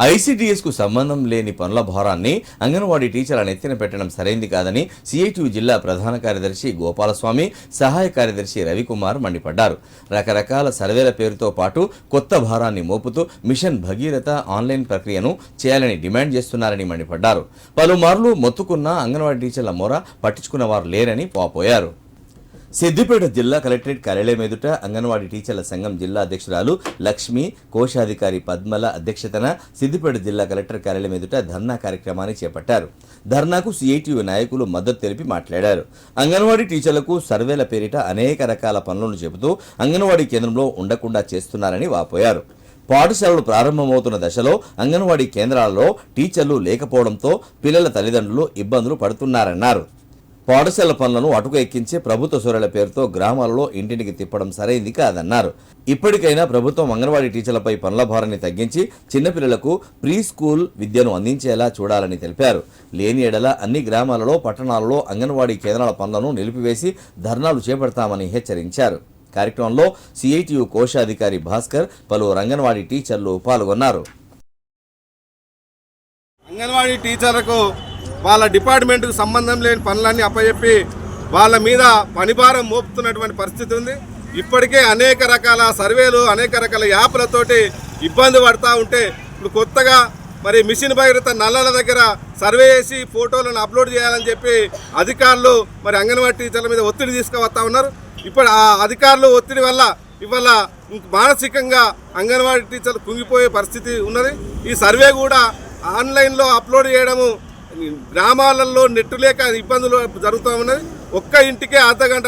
ఐసీడీఎస్కు సంబంధం లేని పనుల భారాన్ని అంగన్వాడీ టీచర్ల నెత్తిన పెట్టడం సరైంది కాదని సిఐటియు జిల్లా ప్రధాన కార్యదర్శి గోపాలస్వామి సహాయ కార్యదర్శి రవికుమార్ మండిపడ్డారు. రకరకాల సర్వేల పేరుతో పాటు కొత్త భారాన్ని మోపుతూ మిషన్ భగీరథ ఆన్లైన్ ప్రక్రియను చేయాలని డిమాండ్ చేస్తున్నారని మండిపడ్డారు. పలుమార్లు మొత్తుకున్న అంగన్వాడీ టీచర్ల మొర పట్టించుకున్న వారు లేరని పోపోయారు. సిద్దిపేట జిల్లా కలెక్టరేట్ కార్యాలయం ఎదుట అంగన్వాడీ టీచర్ల సంఘం జిల్లా అధ్యక్షురాలు లక్ష్మి కోశాధికారి పద్మల అధ్యక్షతన సిద్దిపేట జిల్లా కలెక్టర్ కార్యాలయం ఎదుట ధర్నా కార్యక్రమాన్ని చేపట్టారు. ధర్నాకు సిఐటియు నాయకులు మద్దతు తెలిపి మాట్లాడారు. అంగన్వాడీ టీచర్లకు సర్వేల పేరిట అనేక రకాల పనులను చెబుతూ అంగన్వాడీ కేంద్రంలో ఉండకుండా చేస్తున్నారని వాపోయారు. పాఠశాలలు ప్రారంభమవుతున్న దశలో అంగన్వాడీ కేంద్రాలలో టీచర్లు లేకపోవడంతో పిల్లల తల్లిదండ్రులు ఇబ్బందులు పడుతున్నారన్నారు. పాఠశాల పనులను అటుకు ఎక్కించే ప్రభుత్వ సూర్యుల పేరుతో గ్రామాలలో ఇంటింటికి తిప్పడం సరైంది కాదన్నారు. ఇప్పటికైనా ప్రభుత్వం అంగన్వాడీ టీచర్లపై పనుల భారాన్ని తగ్గించి చిన్నపిల్లలకు ప్రీ స్కూల్ విద్యను అందించేలా చూడాలని తెలిపారు. లేని ఎడల అన్ని గ్రామాలలో పట్టణాలలో అంగన్వాడీ కేంద్రాల పనులను నిలిపివేసి ధర్నాలు చేపడతామని హెచ్చరించారు. కార్యక్రమంలో సిఐటియు కోశాధికారి భాస్కర్ పలువురు అంగన్వాడీ టీచర్లు పాల్గొన్నారు. అంగన్వాడీ టీచర్లకు వాళ్ళ డిపార్ట్మెంట్కు సంబంధం లేని పనులన్నీ అప్పచెప్పి వాళ్ళ మీద పనిభారం మోపుతున్నటువంటి పరిస్థితి ఉంది. ఇప్పటికే అనేక రకాల సర్వేలు అనేక రకాల యాప్లతోటి ఇబ్బంది పడుతూ ఉంటే ఇప్పుడు కొత్తగా మరి మిషన్ భగీరథ నల్లల దగ్గర సర్వే చేసి ఫోటోలను అప్లోడ్ చేయాలని చెప్పి అధికారులు మరి అంగన్వాడీ టీచర్ల మీద ఒత్తిడి తీసుకువస్తా ఉన్నారు. ఇప్పుడు ఆ అధికారులు ఒత్తిడి వల్ల ఇవాళ మానసికంగా అంగన్వాడీ టీచర్లు కుంగిపోయే పరిస్థితి ఉన్నది. ఈ సర్వే కూడా ఆన్లైన్లో అప్లోడ్ చేయడము గ్రామాలలో నెట్ లేక ఇబ్బందులు జరుగుతూ ఉన్నది. ఒక్క ఇంటికే అర్ధ గంట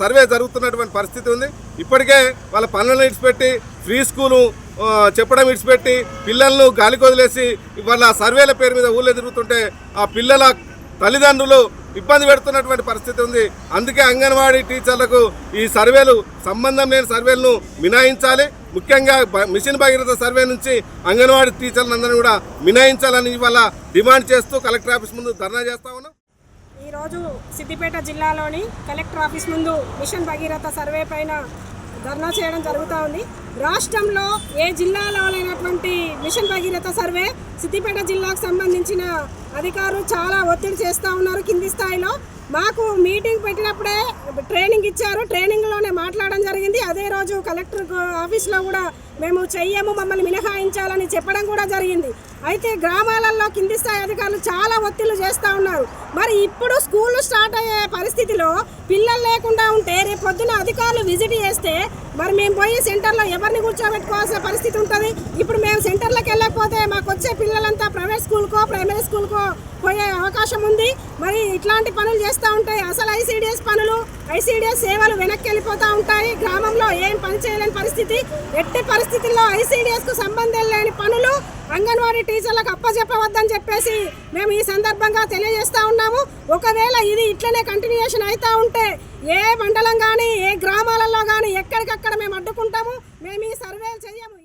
సర్వే జరుగుతున్నటువంటి పరిస్థితి ఉంది. ఇప్పటికే వాళ్ళ పనులను ఇడిచిపెట్టి ఫ్రీ స్కూలు చెప్పడం ఇడిచిపెట్టి పిల్లలను గాలికి వదిలేసి వాళ్ళ సర్వేల పేరు మీద ఊళ్ళో తిరుగుతుంటే ఆ పిల్లల తల్లిదండ్రులు ఇబ్బంది పెడుతున్నటువంటి పరిస్థితి ఉంది. అందుకే అంగన్వాడీ టీచర్లకు ఈ సర్వేలు సంబంధం లేని సర్వేలను మినాయించాలి ముఖ్యంగా మిషన్ భగీరథ సర్వే నుంచి అంగన్వాడీ టీచర్లందరినీ కూడా మినాయించాలని ఇవాళ డిమాండ్ చేస్తూ కలెక్టర్ ఆఫీస్ ముందు ధర్నా చేస్తా ఉన్నాం. ఈరోజు సిద్దిపేట జిల్లాలోని కలెక్టర్ ఆఫీస్ ముందు మిషన్ భగీరథ సర్వే పైన ధర్నా చేయడం జరుగుతూ ఉంది. రాష్ట్రంలో ఏ జిల్లాలో లేనటువంటి మిషన్ భగీరథ సర్వే సిద్దిపేట జిల్లాకు సంబంధించిన అధికారులు చాలా ఒత్తిడి చేస్తూ ఉన్నారు కింది స్థాయిలో. మాకు మీటింగ్ పెట్టినప్పుడే ట్రైనింగ్ ఇచ్చారు. ట్రైనింగ్లోనే మాట్లాడడం జరిగింది. అదే రోజు కలెక్టర్ ఆఫీస్లో కూడా మేము చెయ్యము మమ్మల్ని మినహాయించాలని చెప్పడం కూడా జరిగింది. అయితే గ్రామాలలో కింది స్థాయి అధికారులు చాలా ఒత్తిళ్ళు చేస్తూ ఉన్నారు. మరి ఇప్పుడు స్కూళ్ళు స్టార్ట్ అయ్యే పరిస్థితిలో పిల్లలు లేకుండా ఉంటే రేపు పొద్దున అధికారులు విజిట్ చేస్తే మరి మేము పోయి సెంటర్లో ఎవరిని కూర్చోబెట్టుకోవాల్సిన పరిస్థితి ఉంటుంది? ఇప్పుడు మేము సెంటర్లకు వెళ్ళకపోతే మాకు వచ్చే పిల్లలంతా ప్రైవేట్ స్కూల్కో ప్రైమరీ స్కూల్కో పోయే అవకాశం ఉంది. మరి ఇట్లాంటి పనులు చేస్తూ ఉంటాయి అసలు ఐసీడిఎస్ పనులు ఐసీడీఎస్ సేవలు వెనక్కి వెళ్ళిపోతూ ఉంటాయి. గ్రామంలో ఏం పని చేయలేని పరిస్థితి. ఎట్టి పరిస్థితుల్లో ఐసీడీఎస్కు సంబంధం లేని పనులు అంగన్వాడీ టీచర్లకు అప్పచెప్పవద్దని చెప్పేసి మేము ఈ సందర్భంగా తెలియజేస్తూ ఉన్నాము. ఒకవేళ ఇది ఇట్లనే కంటిన్యూషన్ అవుతూ ఉంటే ఏ మండలం కానీ ఏ గ్రామాలలో కానీ ఎక్కడికక్కడ మేము అడ్డుకుంటాము. మేము ఈ సర్వేలు చేయము.